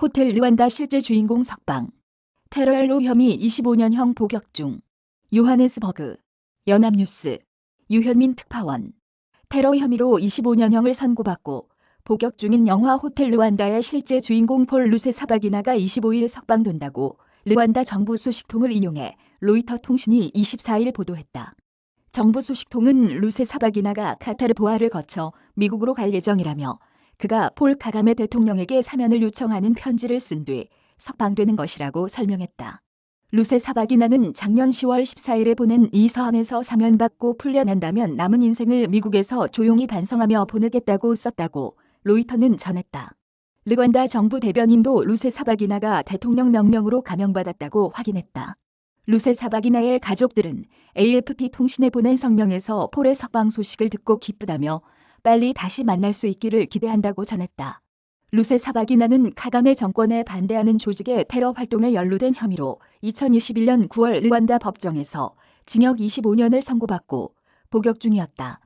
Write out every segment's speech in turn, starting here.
호텔 르완다 실제 주인공 석방. 테러연루 혐의 25년형 복역 중. 요하네스버그. 연합뉴스. 유현민 특파원. 테러 혐의로 25년형을 선고받고 복역 중인 영화 호텔 르완다의 실제 주인공 폴 루세 사바기나가 25일 석방된다고 르완다 정부 소식통을 인용해 로이터 통신이 24일 보도했다. 정부 소식통은 루세 사바기나가 카타르 보아를 거쳐 미국으로 갈 예정이라며 그가 폴 카가메 대통령에게 사면을 요청하는 편지를 쓴 뒤 석방되는 것이라고 설명했다. 루세 사바기나는 작년 10월 14일에 보낸 이 서한에서 사면받고 풀려난다면 남은 인생을 미국에서 조용히 반성하며 보내겠다고 썼다고 로이터는 전했다. 르관다 정부 대변인도 루세 사바기나가 대통령 명령으로 감형받았다고 확인했다. 루세 사바기나의 가족들은 AFP 통신에 보낸 성명에서 폴의 석방 소식을 듣고 기쁘다며 빨리 다시 만날 수 있기를 기대한다고 전했다. 루세 사바기나는 카가메 정권에 반대하는 조직의 테러 활동에 연루된 혐의로 2021년 9월 르완다 법정에서 징역 25년을 선고받고 복역 중이었다.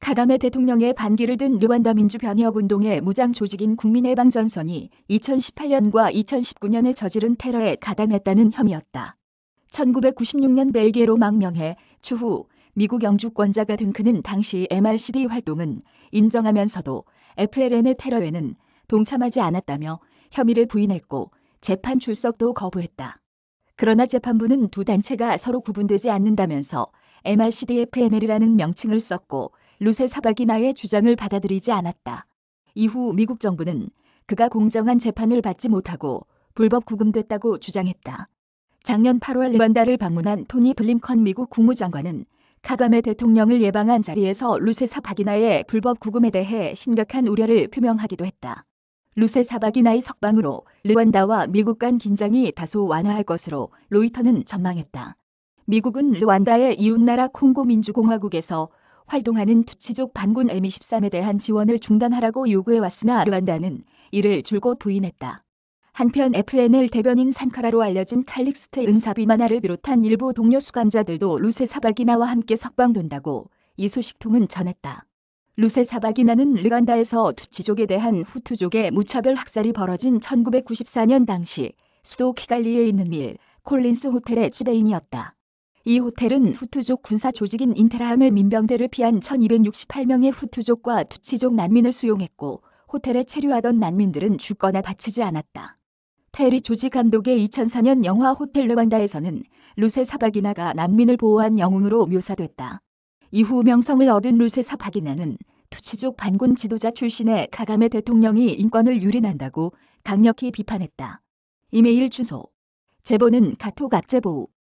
카가메 대통령의 반기를 든 르완다 민주변협운동의 무장 조직인 국민해방전선이 2018년과 2019년에 저지른 테러에 가담했다는 혐의였다. 1996년 벨기에로 망명해 추후 미국 영주권자가 된 그는 당시 MRCD 활동은 인정하면서도 FLN의 테러에는 동참하지 않았다며 혐의를 부인했고 재판 출석도 거부했다. 그러나 재판부는 두 단체가 서로 구분되지 않는다면서 MRCD-FNL이라는 명칭을 썼고 루세 사바기나의 주장을 받아들이지 않았다. 이후 미국 정부는 그가 공정한 재판을 받지 못하고 불법 구금됐다고 주장했다. 작년 8월 르완다를 방문한 토니 블림컨 미국 국무장관은 카가메 대통령을 예방한 자리에서 루세 사 바기나의 불법 구금에 대해 심각한 우려를 표명하기도 했다. 루세 사 바기나의 석방으로 르완다와 미국 간 긴장이 다소 완화할 것으로 로이터는 전망했다. 미국은 르완다의 이웃나라 콩고 민주공화국에서 활동하는 투치족 반군 M23에 대한 지원을 중단하라고 요구해왔으나 르완다는 이를 줄곧 부인했다. 한편 FNL 대변인 산카라로 알려진 칼릭스트 은사비마나를 비롯한 일부 동료 수감자들도 루세 사바기나와 함께 석방된다고 이 소식통은 전했다. 루세 사바기나는 르간다에서 투치족에 대한 후투족의 무차별 학살이 벌어진 1994년 당시 수도 키갈리에 있는 밀 콜린스 호텔의 지배인이었다. 이 호텔은 후투족 군사 조직인 인테라함의 민병대를 피한 1268명의 후투족과 투치족 난민을 수용했고 호텔에 체류하던 난민들은 주거나 바치지 않았다. 테리 조지 감독의 2004년 영화 호텔 르완다에서는 루세 사바기나가 난민을 보호한 영웅으로 묘사됐다. 이후 명성을 얻은 루세 사바기나는 투치족 반군 지도자 출신의 카가메 대통령이 인권을 유린한다고 강력히 비판했다. 이메일 주소 제보는 카톡 악제보